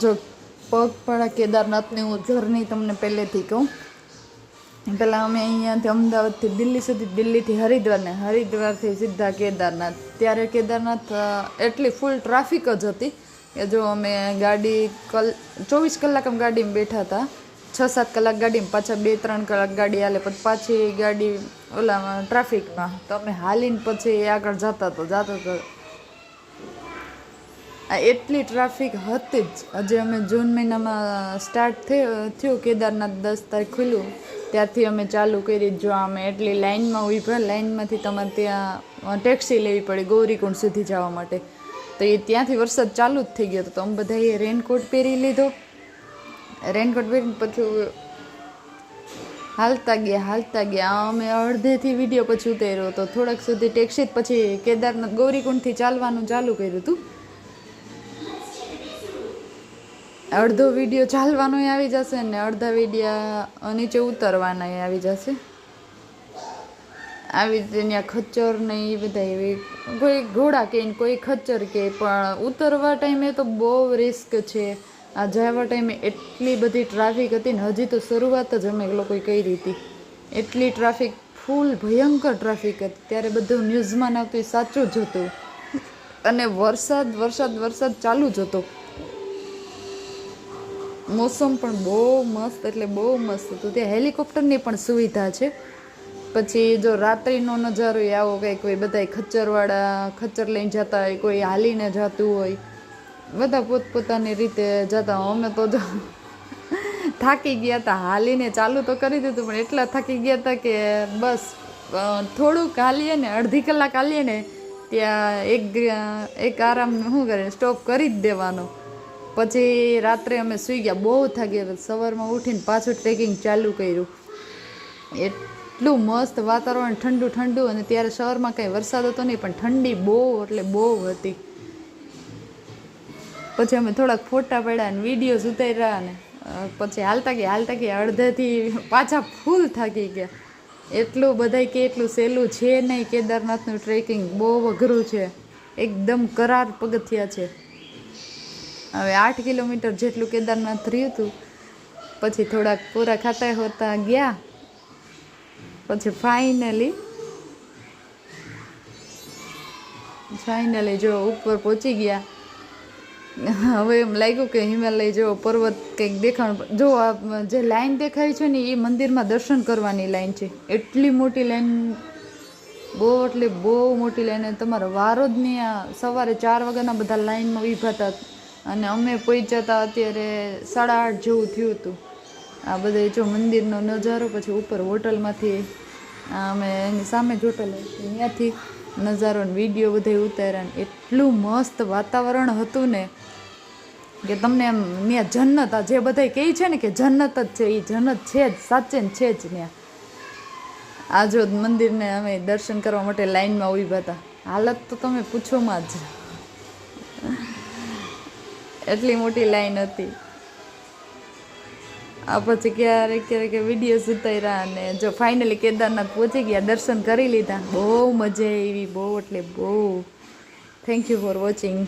જો પગપાળા કેદારનાથની હું જર્ની તમને પહેલેથી કહું. પહેલાં અમે અહીંયાથી અમદાવાદથી દિલ્હી સુધી દિલ્હીથી હરિદ્વાર ને હરિદ્વારથી સીધા કેદારનાથ. ત્યારે કેદારનાથ એટલી ફૂલ ટ્રાફિક જ હતી કે જો અમે ગાડી કલ, ચોવીસ કલાક અમે ગાડીમાં બેઠા હતા. છ સાત કલાક ગાડીમાં પાછા બે ત્રણ કલાક ગાડી હાલે, પછી પાછી ગાડી ઓલામાં ટ્રાફિકમાં તો અમે હાલીને પછી આગળ જતા તો જતા તો એટલી ટ્રાફિક હતી જ. આજે અમે જૂન મહિનામાં સ્ટાર્ટ થયું કેદારનાથ દસ તારીખ ખુલ્યું ત્યારથી અમે ચાલુ કરી જો અમે એટલી લાઇનમાં ઊભા લાઇનમાંથી તમારે ત્યાં ટેક્સી લેવી પડે ગૌરીકુંડ સુધી જવા માટે. તો એ ત્યાંથી વરસાદ ચાલુ જ થઈ ગયો હતો. તો અમે બધાએ રેનકોટ પહેરી લીધો. રેનકોટ પહેરીને પછી હાલતા ગયા હાલતા ગયા. અમે અડધેથી વીડિયો પછી ઉતાર્યો હતો. થોડાક સુધી ટેક્સી જ પછી કેદારનાથ ગૌરીકુંડથી ચાલવાનું ચાલુ કર્યું હતું. અડધો વીડિયો ચાલવાનો આવી જશે ને અડધા વિડીયા નીચે ઉતરવાના આવી જશે. આવી રીતે ત્યાં ખચ્ચર ને એ બધા એવી કોઈ ઘોડા કે કોઈ ખચ્ચર કે, પણ ઉતરવા ટાઈમે તો બહુ રિસ્ક છે. આ જવા ટાઈમે એટલી બધી ટ્રાફિક હતી ને હજી તો શરૂઆત જ અમે લોકોએ કરી હતી. એટલી ટ્રાફિક ફૂલ ભયંકર ટ્રાફિક હતી. ત્યારે બધું ન્યૂઝમાં એ સાચું જ હતું. અને વરસાદ વરસાદ વરસાદ ચાલુ જ હતો. મોસમ પણ બહુ મસ્ત, એટલે બહુ મસ્ત. હતું ત્યાં હેલિકોપ્ટરની પણ સુવિધા છે. પછી જો રાત્રિનો નજારો એ આવો કંઈ કોઈ બધા ખચ્ચરવાળા, ખચ્ચર લઈને જતા હોય, કોઈ હાલીને જતું હોય. બધા પોતપોતાની રીતે જતા. અમે તો જો થાકી ગયા હતા હાલીને ચાલુ તો કરી દીધું, પણ એટલા થાકી ગયા હતા કે બસ થોડુંક હાલીએ ને અડધી કલાક હાલીએ ને ત્યાં એક એક આરામ, શું કરે, સ્ટોપ કરી જ દેવાનો. પછી રાત્રે અમે સૂઈ ગયા. બહુ થાકી ગયા. સવારમાં ઉઠીને પાછું ટ્રેકિંગ ચાલુ કર્યું. એટલું મસ્ત વાતાવરણ, ઠંડુ ઠંડુ. અને ત્યારે શહેરમાં કંઈ વરસાદ હતો નહીં, પણ ઠંડી બહુ, એટલે બહુ હતી. પછી અમે થોડાક ફોટા પડ્યા અને વિડીયોઝ ઉતાર્યા ને પછી હાલતા ગયા હાલતા ગયા. અડધેથી પાછા ફૂલ થાકી ગયા. એટલું બધાય કે એટલું સહેલું છે નહીં. કેદારનાથનું ટ્રેકિંગ બહુ અઘરું છે. એકદમ કરાર પગથિયા છે. હવે આઠ કિલોમીટર જેટલું કેદારનાથ રહ્યું હતું પછી થોડાક પૂરા ખાતા હોતા ગયા. પછી ફાઇનલી ફાઇનલી જો ઉપર પહોંચી ગયા. હવે એમ લાગ્યું કે હિમાલય જેવો પર્વત કંઈક દેખાણ જો આ જે લાઈન દેખાય છે ને એ મંદિરમાં દર્શન કરવાની લાઈન છે. એટલી મોટી લાઈન, બહુ એટલે બહુ મોટી લાઈન તમારા વારો જ નહીં. સવારે ચાર વાગ્યાના બધા લાઈનમાં ઊભા હતા અને અમે પહોંચ્યા હતા અત્યારે સાડા આઠ જેવું થયું હતું. આ બધે જો મંદિરનો નજારો પછી ઉપર હોટલમાંથી અમે એની સામે જ હોટલ ત્યાંથી નજારો ને વીડિયો બધે ઉતાર્યા એટલું મસ્ત વાતાવરણ હતું ને કે તમને એમ ત્યાં જન્નત જે બધા કહે છે ને કે જન્નત જ છે એ જન્નત છે જ, સાચે ને છે જ ત્યાં આ જો મંદિરને અમે દર્શન કરવા માટે લાઈનમાં ઊભા હતા. હાલત તો તમે પૂછોમાં જ. એટલી મોટી લાઈન હતી. આ પછી ક્યારેક ક્યારેક વીડિયો ઉતાર્યા અને જો ફાઇનલી કેદારનાથ પહોંચી ગયા, દર્શન કરી લીધા. બહુ મજા આવી, બહુ એટલે બહુ. Thank you for watching